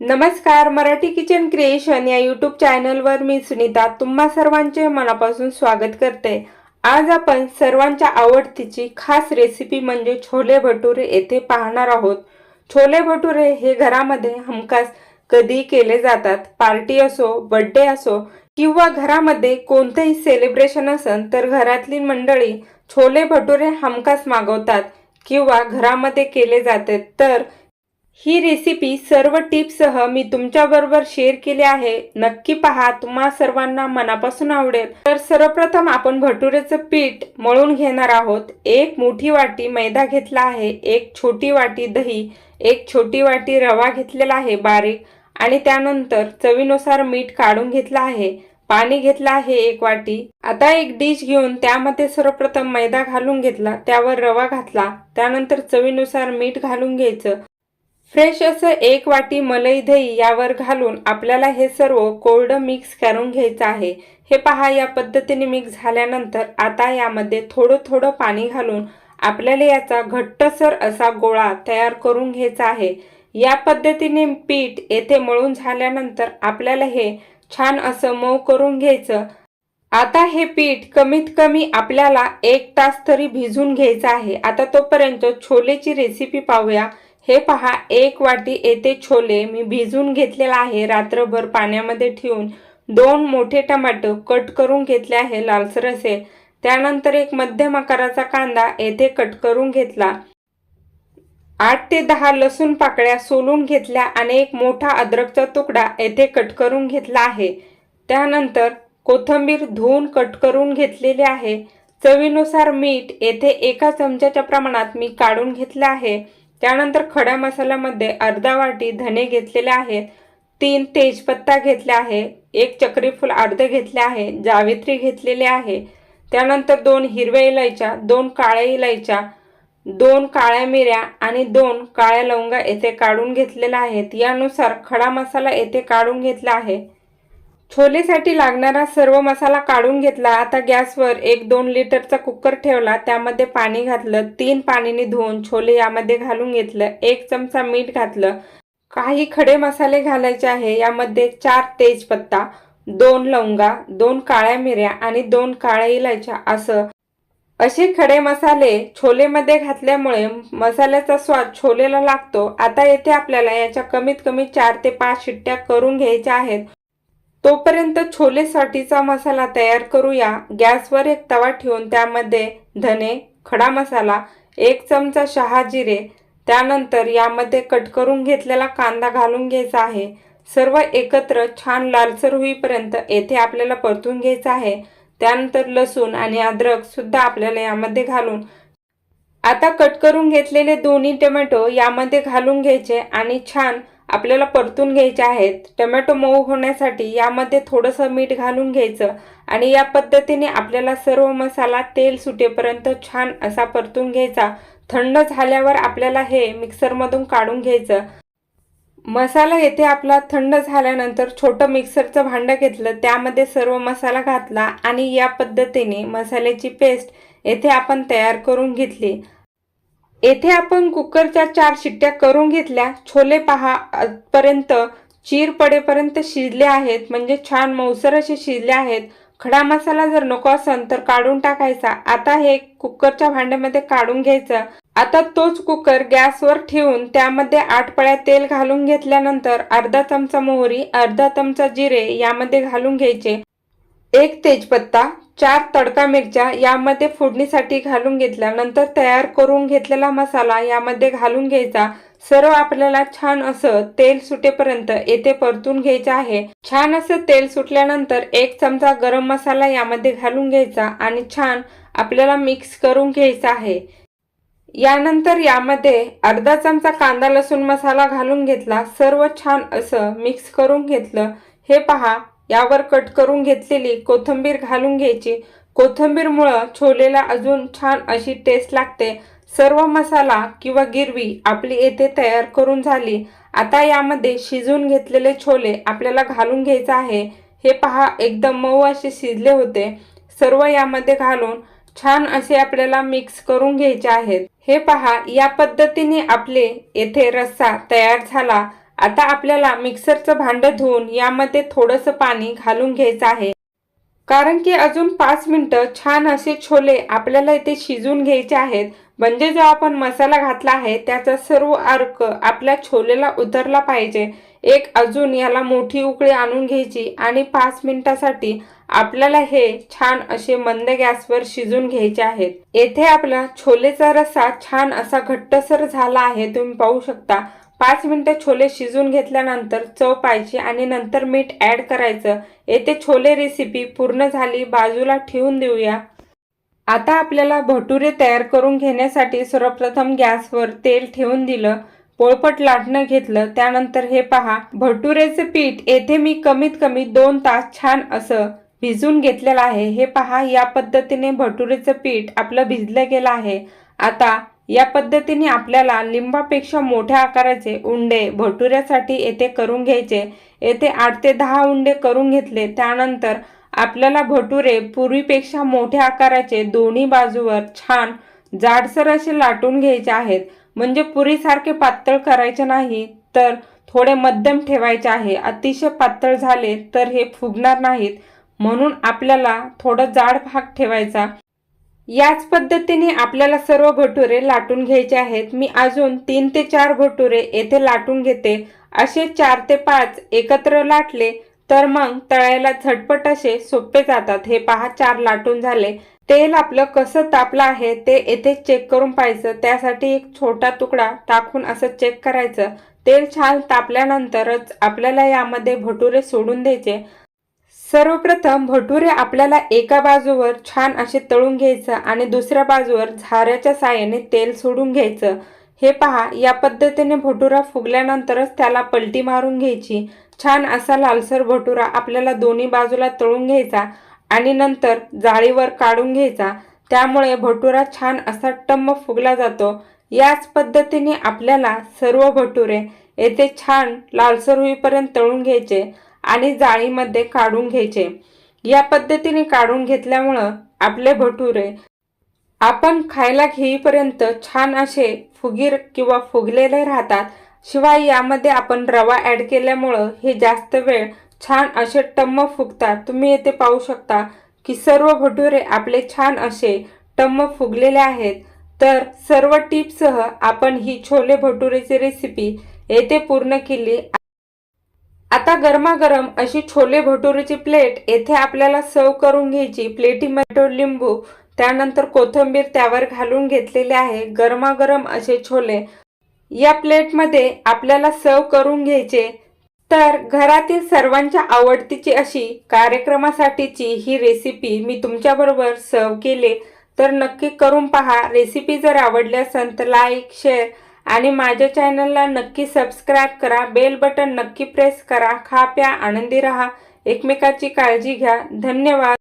नमस्कार Marathi kitchen creation या YouTube चॅनलवर मी सुनीता तुम्हा सर्वांचे मनापासून स्वागत करते. आज आपण सर्वांच्या आवडतीची खास रेसिपी म्हणजे छोले भटुरे येथे पाहणार आहोत. छोले भटुरे हे घरामध्ये हमखास कधी केले जातात? पार्टी असो बर्थडे असो किंवा घरामध्ये कोणतेही सेलिब्रेशन असेल तर घरातली मंडळी छोले भटुरे हमखास मागवतात किंवा घरामध्ये केले जाते. तर ही रेसिपी सर्व टिप्ससह मी तुमच्याबरोबर शेअर केली आहे. नक्की पहा तुम्हा सर्वांना मनापासून आवडेल. तर सर्वप्रथम आपण भटुरेचं पीठ मळून घेणार आहोत. एक मोठी वाटी मैदा घेतला आहे एक छोटी वाटी दही एक छोटी वाटी रवा घेतलेला आहे बारीक आणि त्यानंतर चवीनुसार मीठ काढून घेतलं आहे. पाणी घेतलं आहे एक वाटी. आता एक डिश घेऊन त्यामध्ये सर्वप्रथम मैदा घालून घेतला त्यावर रवा घातला त्यानंतर चवीनुसार मीठ घालून घ्यायचं. फ्रेश असं एक वाटी मलई दही यावर घालून आपल्याला हे सर्व कोरडं मिक्स करून घ्यायचं आहे. हे पहा या पद्धतीने मिक्स झाल्यानंतर आता यामध्ये थोडं थोडं पाणी घालून आपल्याला याचा घट्टसर असा गोळा तयार करून घ्यायचा आहे. या पद्धतीने पीठ येथे मळून झाल्यानंतर आपल्याला हे छान असं मऊ करून घ्यायचं. आता हे पीठ कमीत कमी आपल्याला एक तास तरी भिजून घ्यायचं आहे. आता तोपर्यंत छोलेची रेसिपी पाहूया. हे पहा एक वाटी येथे छोले मी भिजून घेतलेला आहे. रात्रभर पाण्यामध्ये ठेवून दोन मोठे टमाटो कट करून घेतले आहे लालसर असे त्यानंतर एक मध्यम आकाराचा कांदा येथे कट करून घेतला. आठ ते दहा लसूण पाकळ्या सोलून घेतल्या आणि एक मोठा अद्रकचा तुकडा येथे कट करून घेतला आहे. त्यानंतर कोथिंबीर धुवून कट करून घेतलेली आहे. चवीनुसार मीठ येथे एका चमच्याच्या प्रमाणात मी काढून घेतलं आहे. त्यानंतर खड्या मसाल्यामध्ये अर्धा वाटी धने घेतलेले आहेत तीन तेजपत्ता घेतले आहे एक चक्रीफूल अर्ध घेतले आहे जावित्री घेतलेले आहे. त्यानंतर दोन हिरव्या इलायच्या दोन काळ्या इलायच्या दोन काळ्या मिऱ्या आणि दोन काळ्या लवंगा येथे काढून घेतलेल्या आहेत. यानुसार खडा मसाला येथे काढून घेतला आहे. छोलेसाठी लागणारा सर्व मसाला काढून घेतला. आता गॅसवर एक दोन लिटरचा कुकर ठेवला. त्यामध्ये पाणी घातलं. तीन पाणीने धुवून छोले यामध्ये घालून घेतलं. एक चमचा मीठ घातलं. काही खडे मसाले घालायचे आहे. यामध्ये चार तेजपत्ता दोन लवंगा दोन काळ्या मिऱ्या आणि दोन काळ्या इलायच्या असं. असे खडे मसाले छोलेमध्ये घातल्यामुळे मसाल्याचा स्वाद छोलेला लागतो. आता येथे आपल्याला याच्या कमीत कमी चार ते पाच शिट्ट्या करून घ्यायच्या आहेत. तोपर्यंत छोलेसाठीचा मसाला तयार करूया. गॅसवर एक तवा ठेवून त्यामध्ये धने खडा मसाला एक चमचा शहा जिरे त्यानंतर यामध्ये कट करून घेतलेला कांदा घालून घ्यायचा आहे. सर्व एकत्र छान लालसर होईपर्यंत येथे आपल्याला परतून घ्यायचं आहे. त्यानंतर लसूण आणि अद्रक सुद्धा आपल्याला यामध्ये घालून. आता कट करून घेतलेले दोन्ही टोमॅटो यामध्ये घालून घ्यायचे आणि छान आपल्याला परतून घ्यायचे आहेत. टमॅटो मऊ होण्यासाठी यामध्ये थोडंसं मीठ घालून घ्यायचं आणि या पद्धतीने आपल्याला सर्व मसाला तेल सुटेपर्यंत छान असा परतून घ्यायचा. थंड झाल्यावर आपल्याला हे मिक्सरमधून काढून घ्यायचं. मसाला येथे आपला थंड झाल्यानंतर छोटं मिक्सरचं भांडं घेतलं त्यामध्ये सर्व मसाला घातला आणि या पद्धतीने मसाल्याची पेस्ट येथे आपण तयार करून घेतली. येथे आपण कुकरच्या चार शिट्ट्या करून घेतल्या. छोले पहा पर्यंत चीर पडेपर्यंत शिजले आहेत. म्हणजे छान मौसर असे शिजले आहेत. खडा मसाला जर नको असेल तर काढून टाकायचा. आता हे कुकरच्या भांड्यामध्ये काढून घ्यायचं. आता तोच कुकर गॅसवर ठेवून त्यामध्ये आठ पळ्या तेल घालून घेतल्यानंतर अर्धा चमचा मोहरी अर्धा चमचा जिरे यामध्ये घालून घ्यायचे. एक तेजपत्ता चार तडका मिरच्या यामध्ये फोडणीसाठी घालून घेतल्या नंतर तयार करून घेतलेला मसाला यामध्ये घालून घ्यायचा. सर्व आपल्याला छान असं तेल सुटेपर्यंत येथे परतून घ्यायचं आहे. छान असं तेल सुटल्यानंतर एक चमचा गरम मसाला यामध्ये घालून घ्यायचा आणि छान आपल्याला मिक्स करून घ्यायचा आहे. यानंतर यामध्ये अर्धा चमचा कांदा लसूण मसाला घालून घेतला. सर्व छान असं मिक्स करून घेतलं. हे पहा यावर कट करून घेतलेली कोथिंबीर घालून घ्यायची. कोथिंबीरमुळं छोलेला अजून छान अशी टेस्ट लागते. सर्व मसाला किंवा गिरवी आपली येथे तयार करून झाली. आता यामध्ये शिजून घेतलेले छोले आपल्याला घालून घ्यायचं आहे. हे पहा एकदम मऊ असे शिजले होते. सर्व यामध्ये घालून छान असे आपल्याला मिक्स करून घ्यायचे आहेत. हे पहा या पद्धतीने आपले येथे रस्सा तयार झाला. आता आपल्याला मिक्सरचं भांडं धुवून यामध्ये थोडंसं पाणी घालून घ्यायचं आहे. कारण की अजून पाच मिनटं छान असे छोले आपल्याला इथे शिजून घ्यायचे आहेत. म्हणजे जो आपण मसाला घातला आहे त्याचा सर्व अर्क आपल्या छोलेला उतरला पाहिजे. एक अजून याला मोठी उकळी आणून घ्यायची आणि पाच मिनिटासाठी आपल्याला हे छान असे मंद गॅसवर शिजून घ्यायचे आहेत. येथे आपला छोलेचा रस्सा छान असा घट्टसर झाला आहे तुम्ही पाहू शकता. पाच मिनटं छोले शिजून घेतल्यानंतर चव पाहिजे आणि नंतर मीठ ॲड करायचं. येथे छोले रेसिपी पूर्ण झाली. बाजूला ठेवून देऊया. आता आपल्याला भटुरे तयार करून घेण्यासाठी सर्वप्रथम गॅसवर तेल ठेवून दिलं. पोळपट लाटणं घेतलं. त्यानंतर हे पहा. भटुरेचं पीठ येथे मी कमीत कमी दोन तास छान असं भिजून घेतलेलं आहे. हे पहा या पद्धतीने भटुरेचं पीठ आपलं भिजलं गेलं आहे. आता या पद्धतीने आपल्याला लिंबापेक्षा मोठ्या आकाराचे उंडे भटुऱ्यासाठी येथे करून घ्यायचे. येथे आठ ते दहा उंडे करून घेतले. त्यानंतर आपल्याला भटुरे पूर्वीपेक्षा मोठ्या आकाराचे दोन्ही बाजूवर छान जाडसर असे लाटून घ्यायचे आहेत. म्हणजे पुरीसारखे पातळ करायचे नाही तर थोडे मध्यम ठेवायचे आहे. अतिशय पातळ झाले तर हे फुगणार नाहीत. म्हणून आपल्याला थोडं जाड भाग ठेवायचा. याच पद्धतीने आपल्याला सर्व भटुरे लाटून घ्यायचे आहेत. मी अजून तीन ते चार भटुरे येथे लाटून घेते. असे चार ते पाच एकत्र लाटले तर मग तळायला झटपट असे सोपे जातात. हे पहा चार लाटून झाले. तेल आपलं कसं तापलं आहे ते येथे चेक करून पाहायचं. त्यासाठी एक छोटा तुकडा टाकून असं चेक करायचं. तेल छान तापल्यानंतरच आपल्याला यामध्ये भटुरे सोडून द्यायचे. सर्वप्रथम भटुरे आपल्याला एका बाजूवर छान असे तळून घ्यायचं आणि दुसऱ्या बाजूवर झाऱ्याच्या साहाय्याने तेल सोडून घ्यायचं. हे पहा या पद्धतीने भटुरा फुगल्यानंतरच त्याला पलटी मारून घ्यायची. छान असा लालसर भटुरा आपल्याला दोन्ही बाजूला तळून घ्यायचा आणि नंतर जाळीवर काढून घ्यायचा. त्यामुळे भटुरा छान असा टम्म फुगला जातो. याच पद्धतीने आपल्याला सर्व भटुरे येथे छान लालसर होईपर्यंत तळून घ्यायचे. आणि जाळीमध्ये काढून घ्यायचे. या पद्धतीने काढून घेतल्यामुळं आपले भटुरे आपण खायला घेईपर्यंत छान असे फुगीर किंवा फुगलेले राहतात. शिवाय यामध्ये आपण रवा ॲड केल्यामुळं हे जास्त वेळ छान असे टम्म फुगतात. तुम्ही येथे पाहू शकता की सर्व भटुरे आपले छान असे टम्म फुगलेले आहेत. तर सर्व टिपसह आपण ही छोले भटुरेची रेसिपी येथे पूर्ण केली आता गरमागरम अशी छोले भटुरेची प्लेट येथे आपल्याला सर्व करून घ्यायची. प्लेटीमध्ये लिंबू त्यानंतर कोथिंबीर त्यावर घालून घेतलेले आहे. गरमागरम असे छोले. या प्लेटमध्ये आपल्याला सर्व करून घ्यायचे. तर घरातील सर्वांच्या आवडतीची अशी कार्यक्रमासाठीची ही रेसिपी मी तुमच्याबरोबर सर्व केले. तर नक्की करून पहा. रेसिपी जर आवडली असेल तर लाईक शेअर आणि माझ्या चॅनलला नक्की सबस्क्राईब करा बेल बटन नक्की प्रेस करा खा प्या आनंदी रहा एकमेकाची काळजी घ्या. धन्यवाद.